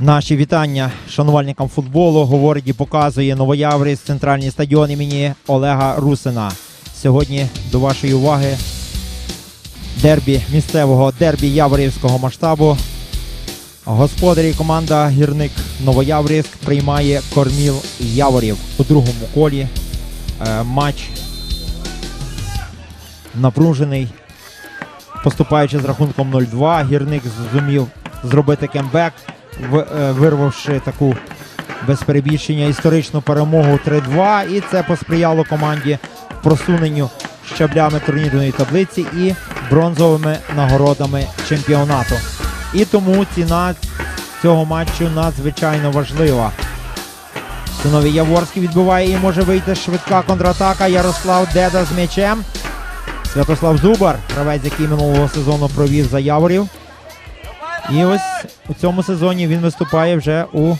Наші вітання шанувальникам футболу говорить і показує Новояврівськ, центральний стадіон імені Олега Русина. Сьогодні до вашої уваги дербі місцевого дербі Яворівського масштабу. Господарі команда Гірник Новояврівськ приймає Корміл Яворів у другому колі. Е, матч напружений. Поступаючи з рахунком 0-2, гірник зумів зробити кембек, вирвавши таку без перебільшення історичну перемогу 3-2. І це посприяло команді просуненню щаблями турнірної таблиці і бронзовими нагородами чемпіонату. І тому ціна цього матчу надзвичайно важлива. Синові Яворський відбиває і може вийти швидка контратака. Ярослав Деда з м'ячем. Святослав Зубар, гравець, який минулого сезону провів за Яворів. І ось у цьому сезоні він виступає вже у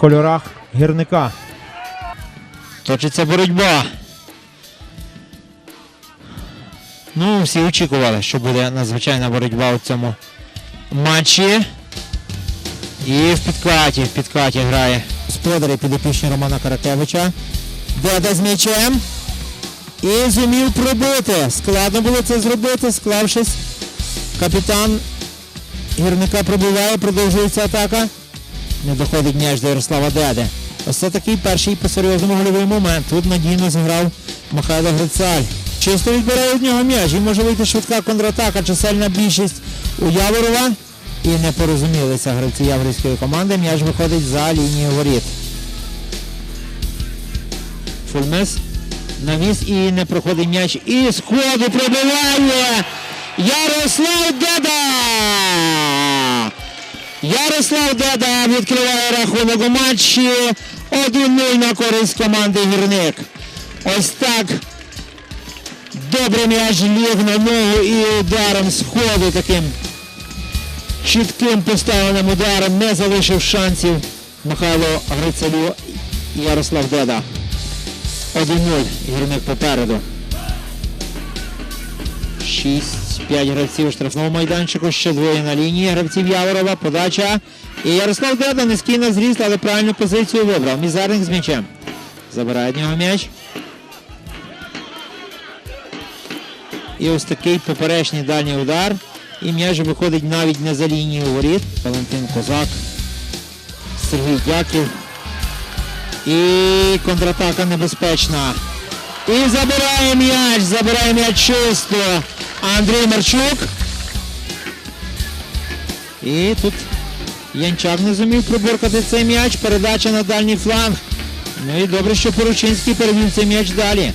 кольорах гірника. Точиться боротьба. Ну, всі очікували, що буде надзвичайна боротьба у цьому матчі. І в підкаті, в підкаті грає господарі підопічні Романа Каракевича. Деда з м'ячем. І зумів пробити. Складно було це зробити, склавшись. Капітан гірника пробиває, продовжується атака. Не доходить м'яч до Ярослава Деди. Ось такий перший по серйозному гольовий момент. Тут надійно зіграв Михайло Грицаль. Чисто відбирає від нього м'яч. І може вийти швидка контратака, чисельна більшість у Яворова. І не порозумілися гравці Яворівської команди. М'яч виходить за лінію воріт. Фульмес навіс і не проходить м'яч. І з пробиває Ярослав Деда! Ярослав Деда відкриває рахунок у матчі 1-0 на користь команди Гірник. Ось так добре м'яч ліг на ногу і ударом з таким чітким поставленим ударом не залишив шансів Михайло Грицалю Ярослав Деда. 1-0. Гірник попереду. 6-5 гравців у штрафному майданчику, ще двоє на лінії гравців Яворова, подача. І Ярослав Деда низький на зріст, але правильну позицію вибрав. Мізерник з м'ячем. Забирає нього м'яч. І ось такий поперечний дальній удар. І м'яч виходить навіть не за лінію воріт. Валентин Козак. Сергій Дяків. І контратака небезпечна. І забирає м'яч, забирає м'яч чисто. Андрій Марчук. І тут Янчак не зумів приборкати цей м'яч. Передача на дальній фланг. Ну і добре, що Поручинський перевів цей м'яч далі.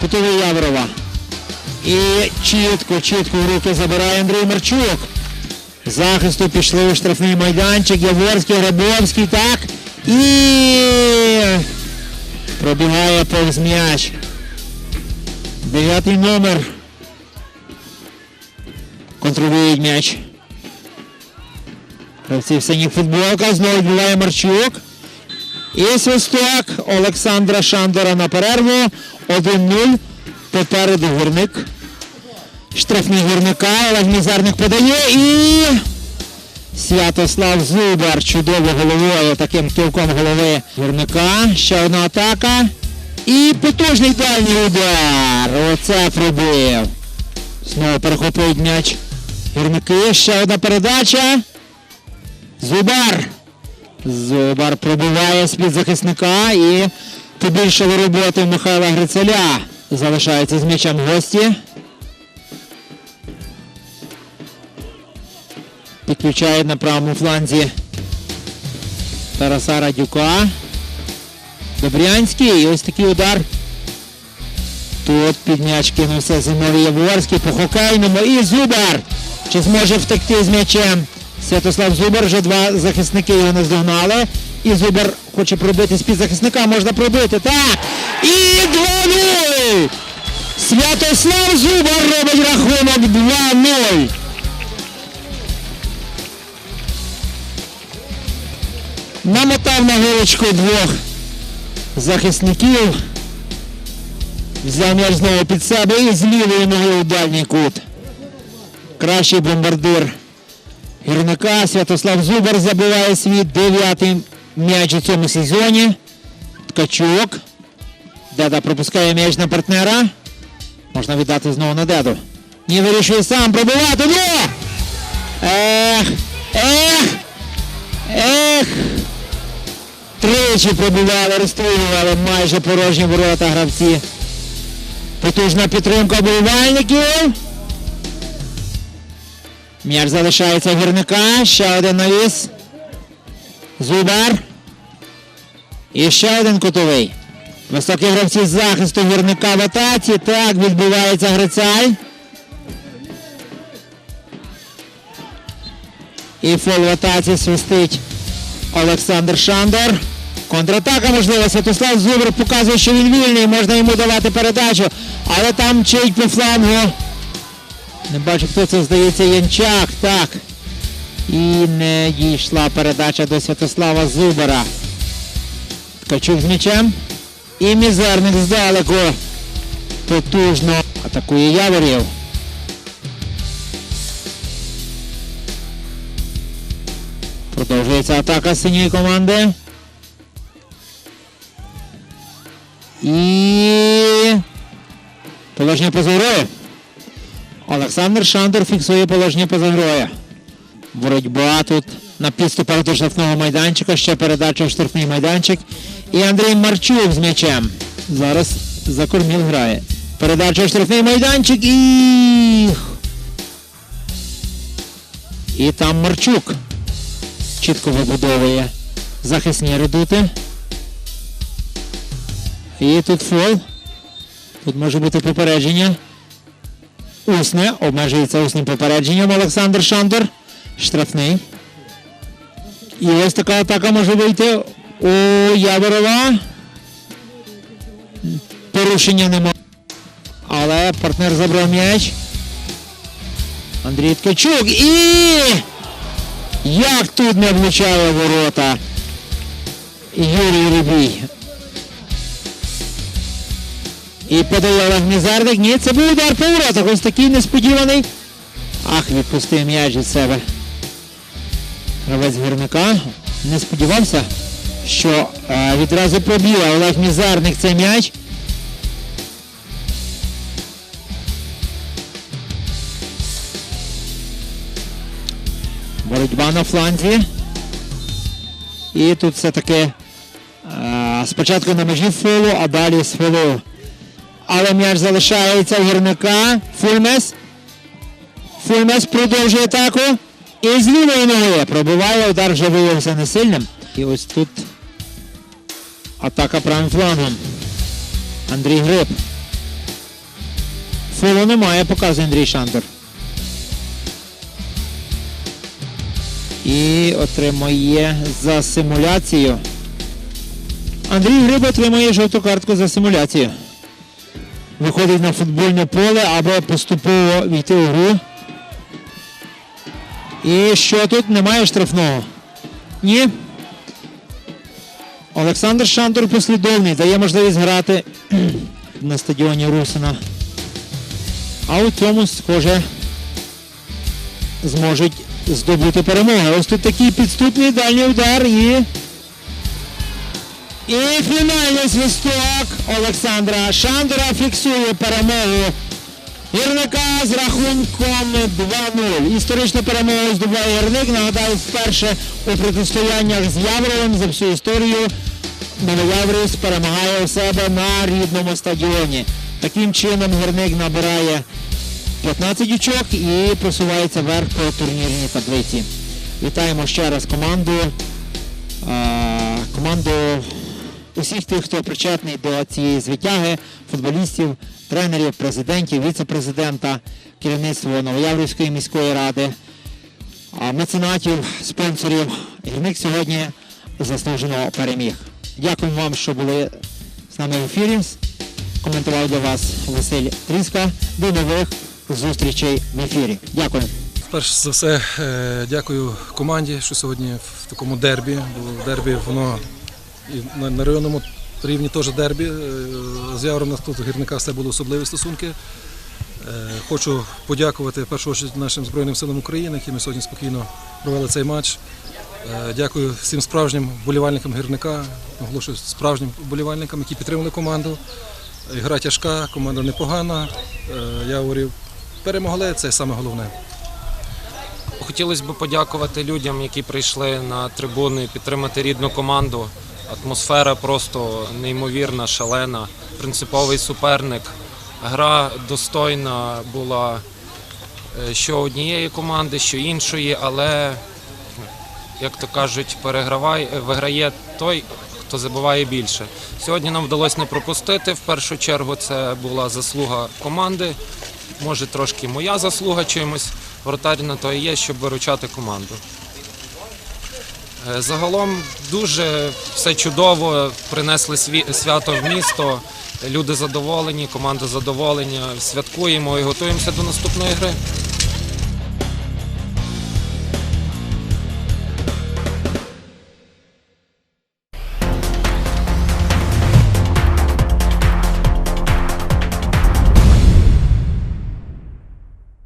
Кутовий Яворова. І чітко, чітко в руки забирає Андрій Марчук. Захисту пішли у штрафний майданчик. Яворський, Грабовський, так. І пробігає повз м'яч. Дев'ятий номер. Контролює м'яч. Гравці в синіх футболках. Знову відбуває Марчук. І свисток Олександра Шандора на перерву. 1-0. Попереду гірник. Штрафний гірника. Олег Мізерник подає і. Святослав Зубар чудово головою таким кивком голови гірника. Ще одна атака. І потужний дальній удар. Оце пробив. Знову перехоплюють м'яч. Гірники. Ще одна передача. Зубар. Зубар пробиває з-під захисника і побільшили роботи Михайла Грицеля. Залишається з м'ячем гості. Підключає на правому фланзі Тараса Радюка. Добрянський. І ось такий удар. Тут під м'яч кинувся Зимовий Яворський по хокейному. І Зубар. Чи зможе втекти з м'ячем? Святослав Зубар. Вже два захисники його наздогнали. І Зубар хоче пробити з-під захисника. Можна пробити. Так. І 2-0. Святослав Зубар робить рахунок 2-0. Намотав на гилочку двох захисників. Взяв м'яч знову під себе і з лівої ноги у дальній кут. Кращий бомбардир гірника. Святослав Зубар забиває свій дев'ятий м'яч у цьому сезоні. Ткачук. Деда пропускає м'яч на партнера. Можна віддати знову на деду. Ні, вирішує сам пробивати. Ну! Ех! Ех! Ех! Тричі пробивали, розстрілювали майже порожні ворота гравці. Потужна підтримка болівальників. М'яч залишається гірника. Ще один навіс. Зубар. І ще один кутовий. Високі гравці з захисту гірника в атаці. Так, відбувається Грицаль. І фол в атаці свистить Олександр Шандор. Контратака можлива. Святослав Зубр показує, що він вільний, можна йому давати передачу. Але там чить по флангу. Не бачу, хто це здається, Янчак. Так. І не дійшла передача до Святослава Зубера. Ткачук з м'ячем. І мізерник здалеку. Потужно атакує Яворів. Продовжується атака синьої команди. І положення поза грою. Олександр Шандор фіксує положення поза грою. Боротьба тут на підступах до штрафного майданчика. Ще передача в штрафний майданчик. І Андрій Марчук з м'ячем. Зараз за корміл грає. Передача в штрафний майданчик і. І там Марчук чітко вибудовує захисні редути. І тут фол. Тут може бути попередження. Усне. Обмежується усним попередженням Олександр Шандор. Штрафний. І ось така атака може вийти у Яворова. Порушення немає. Але партнер забрав м'яч. Андрій Ткачук. І. Як тут не влучає ворота Юрій Рибій. І подає Олег. Ні, це був удар по. Ось такий несподіваний. Ах, відпустив м'яч від себе. Гравець гірника. Не сподівався, що е, відразу проб'є Олег Мізарник цей м'яч. Боротьба на фланзі. І тут все-таки е, спочатку на межі фолу, а далі з фолу. Але м'яч залишається у гірника. Фульмес. Фульмес продовжує атаку. І з лівої ноги пробиває, удар вже виявився не сильним. І ось тут атака правим флангом. Андрій Гриб. Фолу немає, показує Андрій Шандор. І отримує за симуляцію. Андрій Гриб отримує жовту картку за симуляцію. Виходить на футбольне поле, аби поступово війти у гру. І що тут немає штрафного? Ні. Олександр Шандор послідовний дає можливість грати на стадіоні Русина. А у цьому, схоже, зможуть здобути перемогу. Ось тут такий підступний дальній удар і. І фінальний свисток Олександра Шандора фіксує перемогу гірника з рахунком 2-0. Історичну перемогу здобуває гірник. Нагадаю, вперше у протистояннях з Явровим за всю історію Новояврівськ перемагає у себе на рідному стадіоні. Таким чином гірник набирає 15 очок і просувається вверх по турнірній таблиці. Вітаємо ще раз команду. Команду усіх тих, хто причетний до цієї звитяги, футболістів, тренерів, президентів, віце-президента, керівництво Новояврівської міської ради, меценатів, спонсорів. Гірник сьогодні заслужено переміг. Дякую вам, що були з нами в ефірі. Коментував для вас Василь Тріска. До нових зустрічей в ефірі. Дякую. Перш за все, е, дякую команді, що сьогодні в такому дербі. Бо дербі воно і на, районному рівні теж дербі. Е, З Явором нас тут у гірника все були особливі стосунки. Е, Хочу подякувати в першу чергу нашим Збройним силам України, які ми сьогодні спокійно провели цей матч. Е, Дякую всім справжнім вболівальникам гірника, наголошую справжнім вболівальникам, які підтримали команду. Гра тяжка, команда непогана. Я говорю, перемогли, це саме головне. Хотілося б подякувати людям, які прийшли на трибуни підтримати рідну команду. Атмосфера просто неймовірна, шалена, принциповий суперник. Гра достойна була е, що однієї команди, що іншої, але, як то кажуть, перегравай, е, виграє той, хто забиває більше. Сьогодні нам вдалося не пропустити. В першу чергу це була заслуга команди. Може, трошки моя заслуга чимось. Вратар на то і є, щоб виручати команду. Е, Загалом дуже все чудово. Принесли свято в місто. Люди задоволені, команда задоволення. Святкуємо і готуємося до наступної гри.